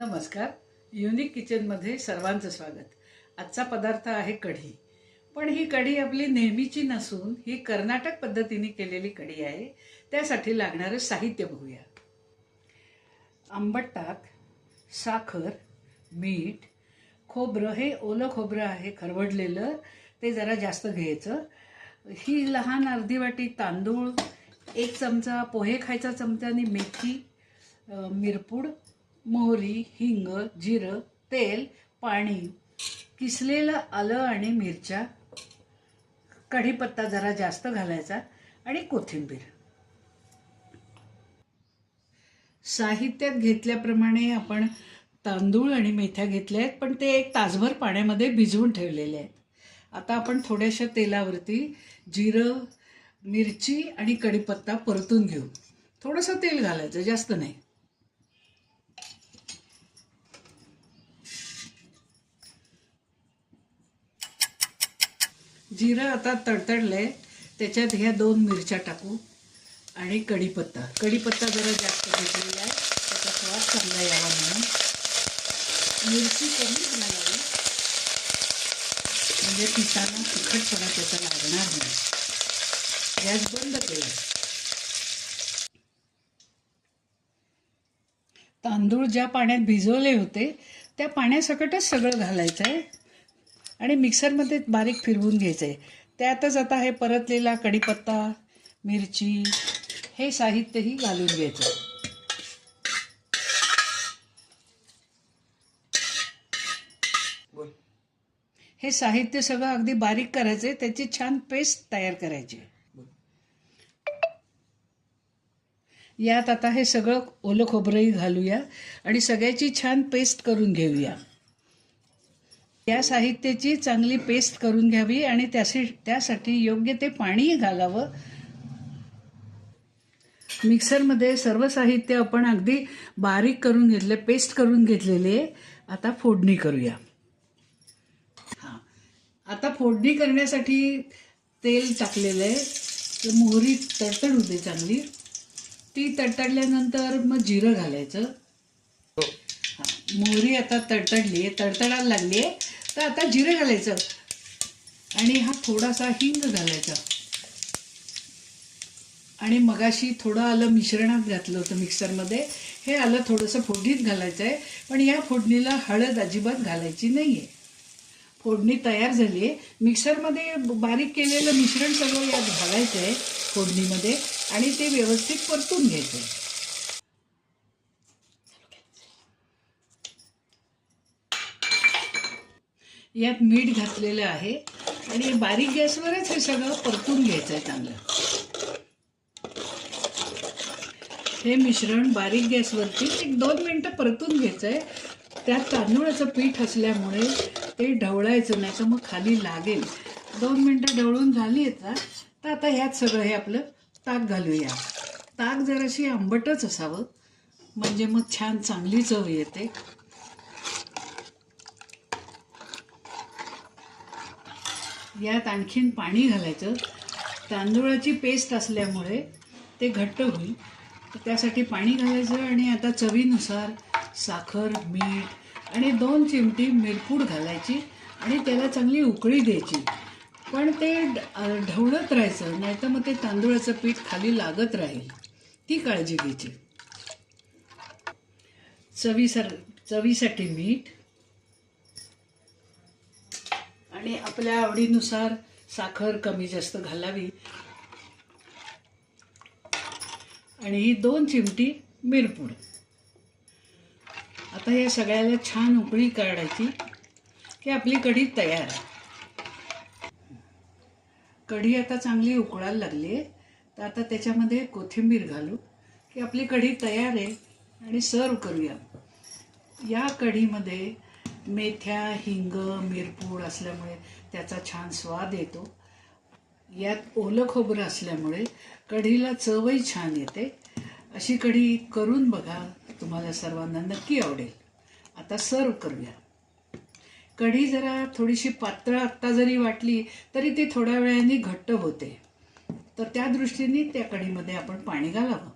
नमस्कार. युनिक किचनमध्ये सर्वांचं स्वागत. आजचा पदार्थ आहे कढी. पण ही कढी आपली नेहमीची नसून ही कर्नाटक पद्धतीने केलेली कढी आहे. त्यासाठी लागणारं साहित्य बघूया. आंबट ताक साखर मीठ खोबरं हे ओलं खोबरं आहे खरवडलेलं. ते जरा जास्त घ्यायचं. ही लहान अर्धी वाटी तांदूळ एक चमचा पोहे खायचा चमच्याने मेथी मिरपूड मोहरी हिंग जिरं तेल पाणी किसलेलं आलं आणि मिरच्या कढीपत्ता जरा जास्त घालायचा आणि कोथिंबीर. साहित्यात घेतल्याप्रमाणे आपण तांदूळ आणि मेथ्या घेतल्या आहेत पण ते एक तासभर पाण्यामध्ये भिजवून ठेवलेले आहेत. आता आपण थोड्याशा तेलावरती जिरं मिरची आणि कढीपत्ता परतून घेऊ. थोडंसं तेल घालायचं जास्त नाही. जिरं आता तडतडलंय. त्याच्यात ह्या दोन मिरच्या टाकू आणि कढीपत्ता. कढीपत्ता जरा जास्त घेतलेला आहे. त्याचा स्वाद चांगला यावा म्हणून. मिरची कमी घालावी म्हणजे पिताना तिखटपणा त्याचा लागणार नाही. गॅस बंद केला. तांदूळ ज्या पाण्यात भिजवले होते त्या पाण्यासकटच सगळं घालायचं आहे आणि मिक्सरमध्ये बारीक फिरवून घ्यायचं. आहे त्यातच आता हे परतलेला कढीपत्ता मिरची हे साहित्यही घालून घ्यायचं. हे साहित्य सगळं अगदी बारीक करायचं त्याची छान पेस्ट तयार करायची. यात आता हे सगळं ओलं खोबरंही घालूया आणि सगळ्याची छान पेस्ट करून घेऊया. या साहित्याची चांगली पेस्ट करून घ्यावी आणि त्याशी त्यासाठी योग्य ते पाणी घालावं. मिक्सरमध्ये सर्व साहित्य आपण अगदी बारीक करून घेतले पेस्ट करून घेतलेले. आता फोडणी करूया. हां. आता फोडणी करण्यासाठी तेल टाकलेलं आहे. तर मोहरी तडतड होते चांगली. ती तडतडल्यानंतर मग जिरं घालायचं. मोहरी आता तडतडली आहे. तडतडायला लागली आहे. तर आता जिरं घालायचं. आणि हा थोडासा हिंग घालायचा. आणि मगाशी थोडं आलं मिश्रणात घातलं होतं मिक्सरमध्ये. हे आलं थोडंसं फोडणीत घालायचं आहे पण या फोडणीला हळद अजिबात घालायची नाही आहे फोडणी तयार झाली आहे. मिक्सरमध्ये बारीक केलेलं मिश्रण सगळं यात घालायचं आहे फोडणीमध्ये. आणि ते व्यवस्थित परतून घ्यायचं आहे यात मीठ घातलेलं आहे आणि बारीक गॅसवरच हे सगळं परतून घ्यायचं आहे चांगलं. हे मिश्रण बारीक गॅसवरती एक दोन मिनटं परतून घ्यायचं आहे त्यात तांदूळाचं पीठ असल्यामुळे ते ढवळायचं नाही तर मग खाली लागेल. दोन मिनटं ढवळून झाली आहेत तर आता ह्यात सगळं हे आपलं ताक घालूया. ताक जराशी आंबटच असावं म्हणजे मग छान चांगली चव येते. यात आणखीन पाणी घालायचं. तांदूळाची पेस्ट असल्यामुळे ते घट्ट होईल. तर त्यासाठी पाणी घालायचं आणि आता चवीनुसार साखर मीठ आणि दोन चिमटी मिरपूड घालायची आणि त्याला चांगली उकळी द्यायची. पण ते ढवळत राहायचं नाहीतर मग ते तांदूळाचं पीठ खाली लागत राहील. ती काळजी घ्यायची. चवीसर चवीसाठी मीठ आणि आपल्या आवडीनुसार साखर कमी जास्त घालावी. आणि ही दोन चिमटी मिरपूड. आता या सगळ्याला छान उकळी काढायची की आपली कढी तयार आहे. कढी आता चांगली उकळायला लागली आहे. तर आता त्याच्यामध्ये कोथिंबीर घालू की आपली कढी तयार आहे आणि सर्व करूया. या कढीमध्ये मेथ्या हिंग मिरपूड असल्यामुळे त्याचा छान स्वाद येतो. यात ओलं खोबरं असल्यामुळे कढीला चवही छान येते. अशी कढी करून बघा तुम्हाला सर्वांना नक्की आवडेल. आता सर्व करूया. कढी जरा थोडीशी पातळ आत्ता जरी वाटली तरी ती थोड्या वेळाने घट्ट होते. तर त्या दृष्टीने त्या कढीमध्ये आपण पाणी घालावं.